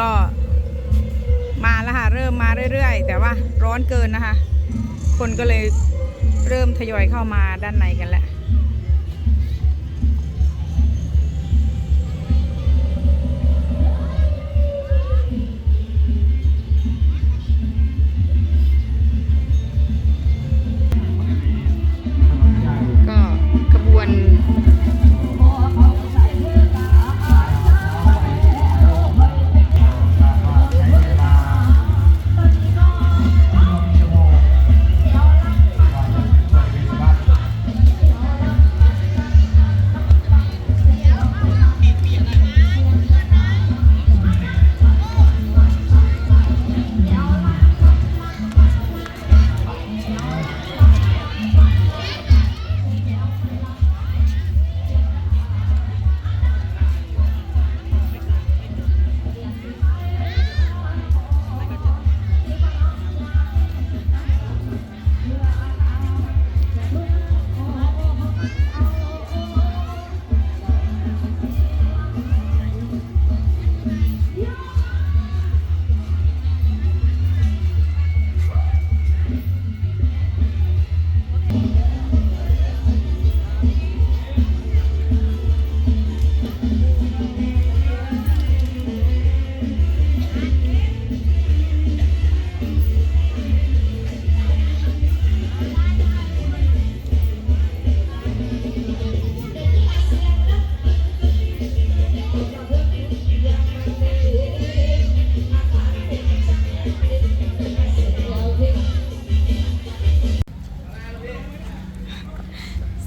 ก็มาแล้วค่ะ เริ่มมาเรื่อยๆ แต่ว่าร้อนเกินนะคะ คนก็เลยเริ่มทยอยเข้ามาด้านในกันแล้ว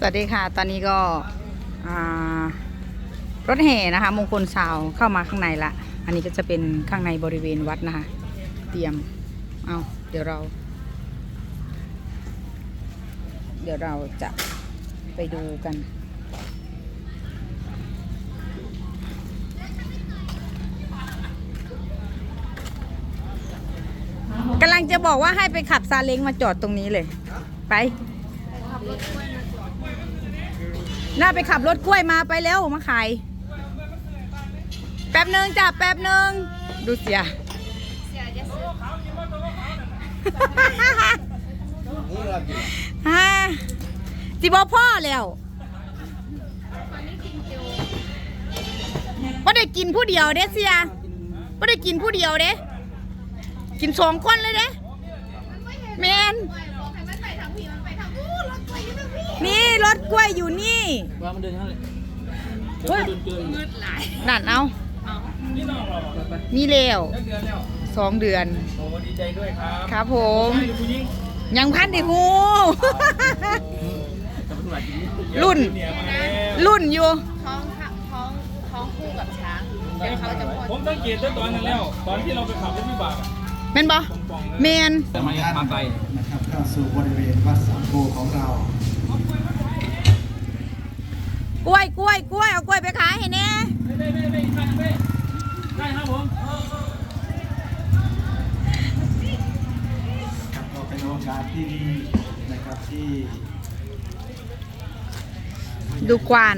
สวัสดีค่ะ ตอนนี้ก็รถแห่นะคะ มงคลสาวเข้ามาข้างในละ อันนี้ก็จะเป็นข้างในบริเวณวัดนะคะ เตรียม เอาเดี๋ยวเรา เดี๋ยวเราจะไปดูกัน กำลังจะบอกว่าให้ไปขับซาเล้งมาจอดตรงนี้เลย ไป น่าไปขับรถกล้วยมาไปแล้วมาขาย แป๊บหนึ่งจ้ะแป๊บหนึ่งดูเสียฮ่าจิบอพ่อแล้วว่าได้กินผู้เดียวเด้เสียว่าได้กินผู้เดียวเด้ กินสองคนเลยเด้แมน นี่รถกล้วยอยู่นี่ว่ามันเดินเท่าไหร่เฮ้ยเดินเกินนั่นเอานี่น้องเราไปมีเร็วได้เดือนแล้วสองเดือนโอ้ดีใจด้วยครับครับผมใช่ผู้หญิงยังพันดิงูจะเป็นหวัดจริงรุ่นเนี่ยมาแล้วรุ่นอยู่ท้องค่ะท้องท้องคู่กับช้างเดี๋ยวเขาจะพ่นผมสังเกตตั้งตอนนั้นแล้วตอนที่เราไปขับรถวิบากอะแม่นบ่ป่องๆแมเลยนแต่มามาไกลนะครับเข้าสู่บริเวณวัดสังโฆของเรา กล้วยกล้วยกล้วยเอากล้วยไปขายให้แน่ไม่ไม่ไม่ไม่ไม่ได้ครับผมก็เป็นโอกาสที่ดีนะครับที่ดูกวาน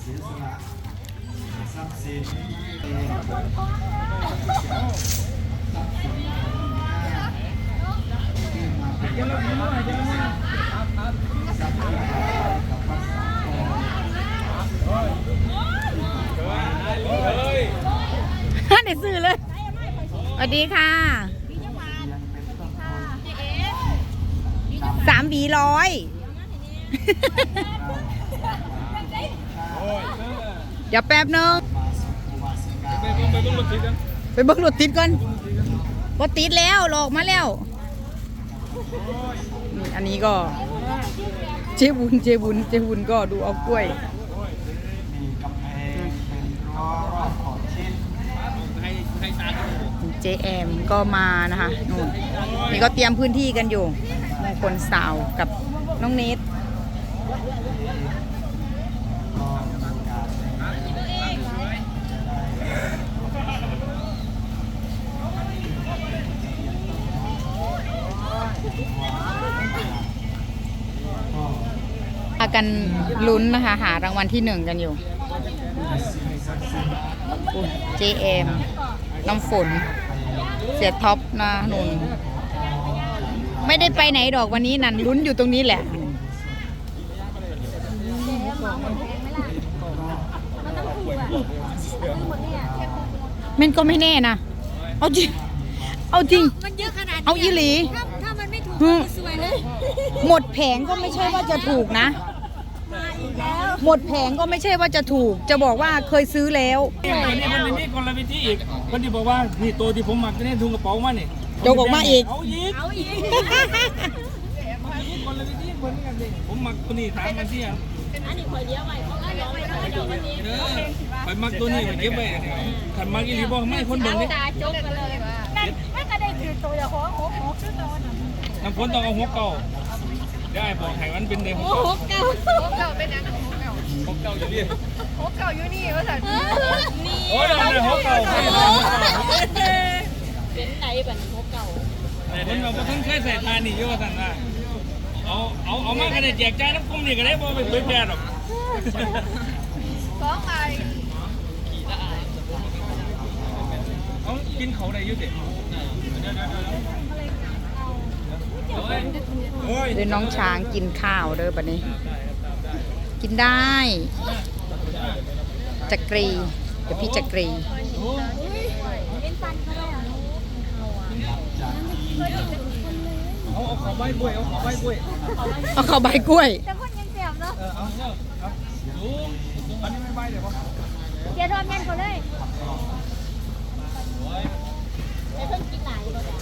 เสียสละทรัพย์สินเองที่มาเป็นกำลังใจกับวัดสังโฆ เฮ้ย เดี๋ยวซื้อเลยส วัสดีค่ะสามหวีร้อยโอ้ยเดี๋ยวแป๊บนึงไปต้องไปต้องรถติดกันไปเบิ่งรถติดก่อนว่าติดแล้วหลอกมาแล้วนี่อันนี้ก็เจบุญเจบุญเจบุญก็ดูเอากล้วยมีกำแพงเป็นรั้วรอบขอบชิดให้ให้ตาดูก เจแอมก็มานะคะนู่นนี่ก็เตรียมพื้นที่กันอยู่มงคลสาวกับน้องเนทพากันลุ้นนะคะ หารางวัลที่หนึ่งกันอยู่ เจเอ็มน้ำฝน เสียท็อปนะนุ่นไม่ได้ไปไหนดอกวันนี้นั่นลุ้นอยู่ตรงนี้แหละมันก็ไม่แน่นะ เอาจริง เอาจริง มันเยอะขนาดนี้เอาอีหลีถ้าถ้ามันไม่ถูกอืมก็สวยเลย หมดแผงก็ไม่ใช่ว่าจะถูกนะมาอีกแล้ว หมดแผงก็ไม่ใช่ว่าจะถูก จะบอกว่าเคยซื้อแล้ว นี่มันนี่มันนี่คนละวิธีอีกคนที่บอกว่านี่ตัวที่ผมหมักนี่ถุงกระเป๋ามานี่โจกออกมาอีก เอาอีกเอาอีกคนละวิธีเหมือนกันสิผมหมักตัวนี้ถามกันที่อะอันนี้คอยเลี้ยวไว้เพราะว่าย้อมไปแล้วเดี๋ยววันนี้เด้อไปหมักตัวนี้ไปเก็บไว้ขันหมักอีหลีบอกไม่คนเบิ่งนี่ตาจกกันเลยว่านั่นไม่ก็ได้ถือตัวอย่าของโอ้โหขึ้นนอนน้ำฝนต้องเอาหัวเก่า ได้บอกให้มันเป็นเด็กหัวโอ้เก่าโหเก่าโอ้เก่าเป็นยังไงหัวเก่าอยู่ดิโอ้เก่าอยู่นี่ว่าสันนี่โอ้ยนั่นหัวเก่าใช่ไหมเป็นไหนบันโอ้เก่าคนเราบ่ทันเคยใส่ทานี่อยู่ว่าซั่นว่าเอาเอาเอามาก็ได้แจกจ่ายน้ำกุ้มนี่ก็ได้บ่ไปเผยแพร่หรอกสองใบเขากินเขาได้อยุ่เด็ดโอ้ย เดี๋ยวน้องช้างกินข้าวเด้อบัดนี้ กินได้ จักรี เดี๋ยวพี่จักรีเป็นฟันเขาได้เหรอเอาเอาเขาใบกล้วยเอาเขาใบกล้วยเอาเข้าวใบกล้วยแต่คนยังเจ็บเนาะเออเอาเอาเอาดูอันนี้ไม่ใบเดี๋ยวป่ะเดี๋ยวโดนแม่นเขาเลยไอ้เพิ่งกินไหนก็ได้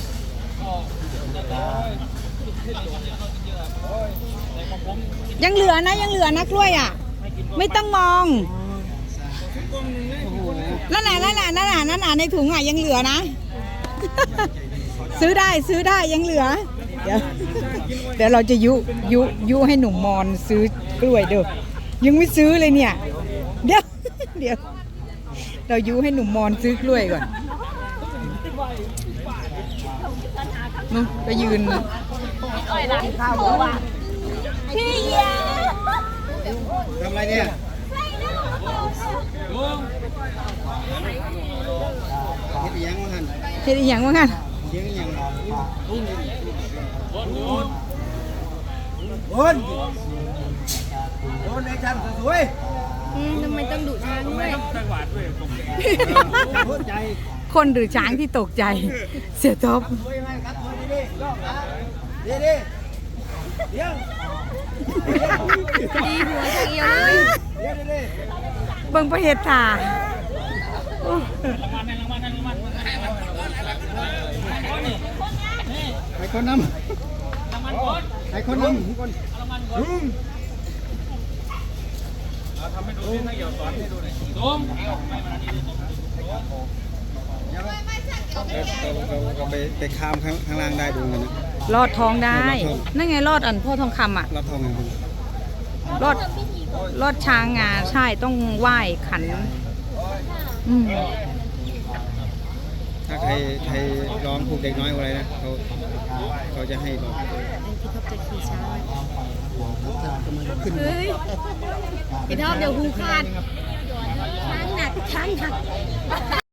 ยังเหลือนะยังเหลือนะกล้วยอะ ไม่ต้องมองนั่นน่ะนั่นน่ะนั่นน่ะนั่นน่ะในถุงอะยังเหลือนะ ซื้อได้ซื้อได้ยังเหลือ เดี๋ยวเดี๋ยวเราจะยุยุยุให้หนุ่มมอนซื้อกล้วยเด้อยังไม่ซื้อเลยเนี่ย เดี๋ยวเดี๋ยวเรายุให้หนุ่มมอนซื้อกล้วยก่อนนู่นไปยืน อ้อยหลังข้าวว่ะพี่ยาทำอะไรเนี่ยดูเฮ็ดอีหยังมาหันเฮ็ดอีหยังว่างั้นเสียงอีหยังโอนดูโอนโอนไอ้จันสวยทำไมต้องดุช้างทำไมด้วยต้องตะหวาดด้วยตรงๆโอนใจคนหรือช้างที่ตกใจ เสียท็อป สวยวยดีๆรอบนะดีๆเดี๋ยวดีหัวจะเอียวเลยเดี๋ยวดีเบิ่งประเฮ็ดถ่าให้รางวัลให้รางวัลให้รางวัลนี่ๆให้คนนรางวัลก่อนำให้คนนำคนรางทำให้ดูที่นักเกี่ยวสอนให้ดูหน่อยตุ้ม เราไปไปข้ามข้างข้างล่างได้ดูกันนะ รอดท้องได้รอดท้องนั่นไงรอดอันพ่อทองคำอะ รับทองกันครับรอดรอดช้างงาใช่ต้องไหว้ขัน อืมถ้าใครใครร้องผูกเด็กน้อยอะไรนะเขาเขาจะให้บอกเฮ้ยพี่ท็อปเดี๋ยวหูขาดช้างหนักช้างหนัก